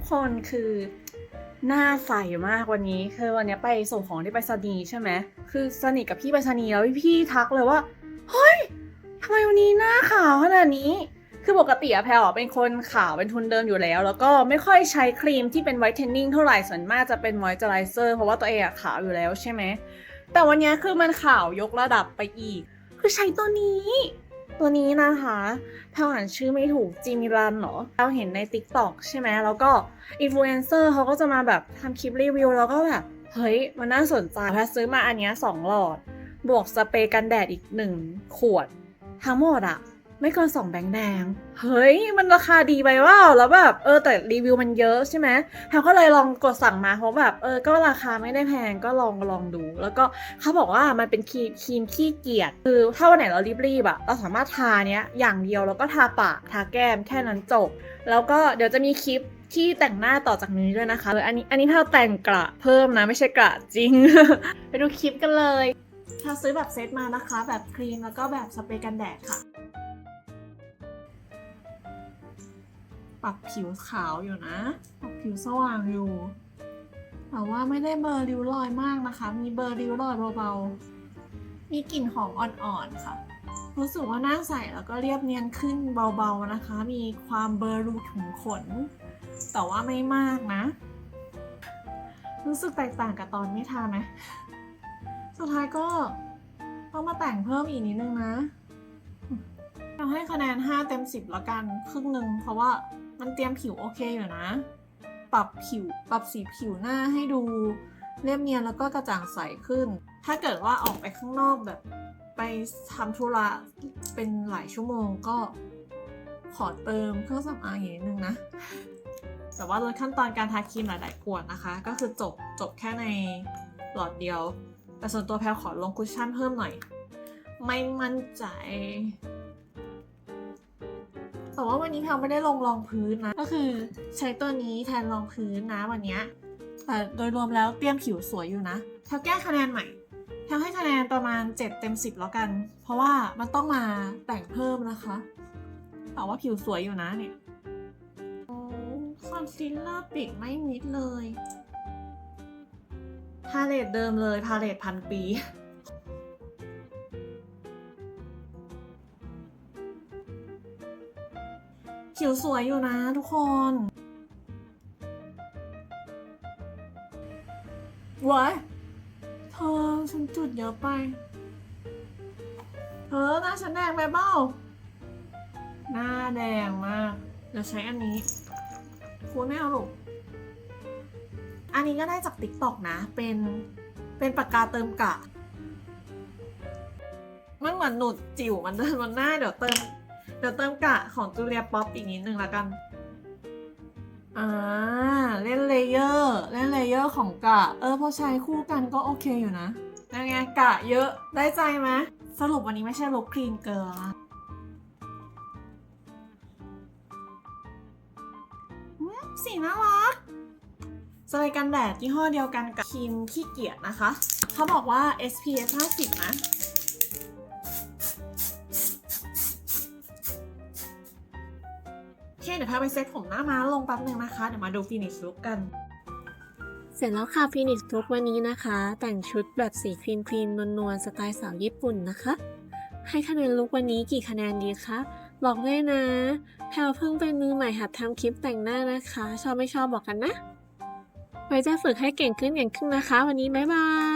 กคนคือหน้าใสมากวันนี้คือวันนี้ไปส่งของที่ไปรษณีย์ใช่ไหมคือสนิทกับพี่ไปรษณีย์แล้วพี่ทักเลยว่าเฮ้ยทำไมวันนี้หน้าขาวขนาดนี้คือปกติอะแพลวเป็นคนขาวเป็นทุนเดิมอยู่แล้ว แล้วก็ไม่ค่อยใช้ครีมที่เป็นไวท์เทนนิ่งเท่าไหร่ส่วนมากจะเป็นมอยเจอไรเซอร์เพราะว่าตัวเองอะขาวอยู่แล้วใช่ไหมแต่วันนี้คือมันขาวยกระดับไปอีก คือใช้ตัวนี้ ตัวนี้นะคะแพลอ่านชื่อไม่ถูกจิมิรันเหรอเราเห็นใน t ิ k t o k ใช่ไหมแล้วก็อินฟลูเอนเซอร์เขาก็จะมาแบบทำคลิปรีวิว แล้วก็แบบ เฮ้ย มันน่าสนใจแพลซื้อมาอันนี้สองหลอด บวกสเปรย์กันแดดอีกหนึ่งขวด ทั้งหมดอะ ไม่เกินสองแบงค์แดง เฮ้ย มันราคาดีไปว่าแล้วแบบ เออ แต่รีวิวมันเยอะใช่ไหมแพลก็เลยลองกดสั่งมาเพราะแบบ เออ ก็ราคาไม่ได้แพงก็ลองลองดู แล้วก็เขาบอกว่ามันเป็นครีมครีมขี้เกียจ คือถ้าวันไหนเรารีบๆอะเราสามารถทาเนี้ยอย่างเดียวแล้วก็ทาปากทาแก้มแค่นั้นจบ แล้วก็เดี๋ยวจะมีคลิปที่แต่งหน้าต่อจากนี้ด้วยนะคะเอออันนี้อันนี้แพลแต่งกระเพิ่มนะไม่ใช่กระจริง ไปดูคลิปกันเลยแพลซื้อแบบเซตมานะคะ แบบครีมแล้วก็แบบสเปรย์กันแดดค่ะ ปรับผิวขาวอยู่นะ ปรับผิวสว่างอยู่ แต่ว่าไม่ได้เบลอริ้วรอยมากนะคะ มีเบลอริ้วรอยเบาๆ มีกลิ่นหอมอ่อนๆค่ะ รู้สึกว่าหน้าใสแล้วก็เรียบเนียนขึ้นเบาๆนะคะ มีความเบลอรูขุมขน แต่ว่าไม่มากนะ รู้สึกแตกต่างกับตอนไม่ทาไหมสุดท้ายก็ต้องมาแต่งเพิ่มอีกนิดนึงนะเราให้คะแนน 5 เต็ม 10 แล้วกัน ครึ่งหนึ่งเพราะว่า มันเตรียมผิวโอเคอยู่นะ ปรับผิวปรับสีผิวหน้าให้ดูเรียบเนียนแล้วก็กระจ่างใสขึ้น ถ้าเกิดว่าออกไปข้างนอกแบบ ไปทำธุระเป็นหลายชั่วโมงก็ขอเติมเครื่องสำอางอีกนิดนึงนะ แต่ว่าลดขั้นตอนการทาครีมหลาย ๆ ขวดนะคะ ก็คือจบจบแค่ในหลอดเดียว แต่ส่วนตัวแพลขอลงคุชชั่นเพิ่มหน่อย ไม่มั่นใจ แต่ว่าวันนี้แพลไม่ได้ลงรองพื้นนะ ก็คือใช้ตัวนี้แทนรองพื้นนะวันนี้แต่โดยรวมแล้วเตรียมผิวสวยอยู่นะแพลแก้คะแนนใหม่แพลให้คะแนนประมาณ 7 เต็ม 10 แล้วกัน เพราะว่ามันต้องมาแต่งเพิ่มนะคะ แต่ว่าผิวสวยอยู่นะเนี่ยคอนซีลเลอร์ปิดไม่มิดเลย พาเลตเดิมเลย พาเลตพันปี ผิวสวยอยู่นะทุกคนวายเธอฉันจุดเยอะไป เธอหน้าฉันแดงไปเบ้า หน้าแดงมาก เดี๋ยวใช้อันนี้คุณไม่เอาหรอกอันนี้ก็ได้จากติ๊กตอกนะ เป็น เป็นปากกาเติมกะ มันเหมือนหนุดจิ๋วมันเดินบนหน้าเดี๋ยวเติม เดี๋ยวเติมกะของจูเลียป๊อปอีกนิดนึงละกัน อ่า เล่นเลเยอร์ เล่นเลเยอร์ของกะ เออพอใช้คู่กันก็โอเคอยู่นะยังไงกะเยอะได้ใจไหมสรุปวันนี้ไม่ใช่ลุคคลีนเกิร์ลนะอืมสีน่ารักสเปรย์กันแดดยี่ห้อเดียวกันกับครีมขี้เกียจนะคะ เขาบอกว่า SPF 50 นะ เคเดี๋ยวพาไปเซ็ตผมหน้าม้าลงแป๊บนึงนะคะ เดี๋ยวมาดูฟินิชลุกกัน เสร็จแล้วค่ะฟินิชลุกวันนี้นะคะ แต่งชุดแบบสีครีมครีมนวลๆสไตล์สาวญี่ปุ่นนะคะ ให้คะแนนลุกวันนี้กี่คะแนนดีคะบอกเลยนะแพลวเพิ่งเป็นมือใหม่หัดทำคลิปแต่งหน้านะคะ ชอบไม่ชอบบอกกันนะไว้จะฝึกให้เก่งขึ้นเก่งขึ้นนะคะ วันนี้บ๊ายบาย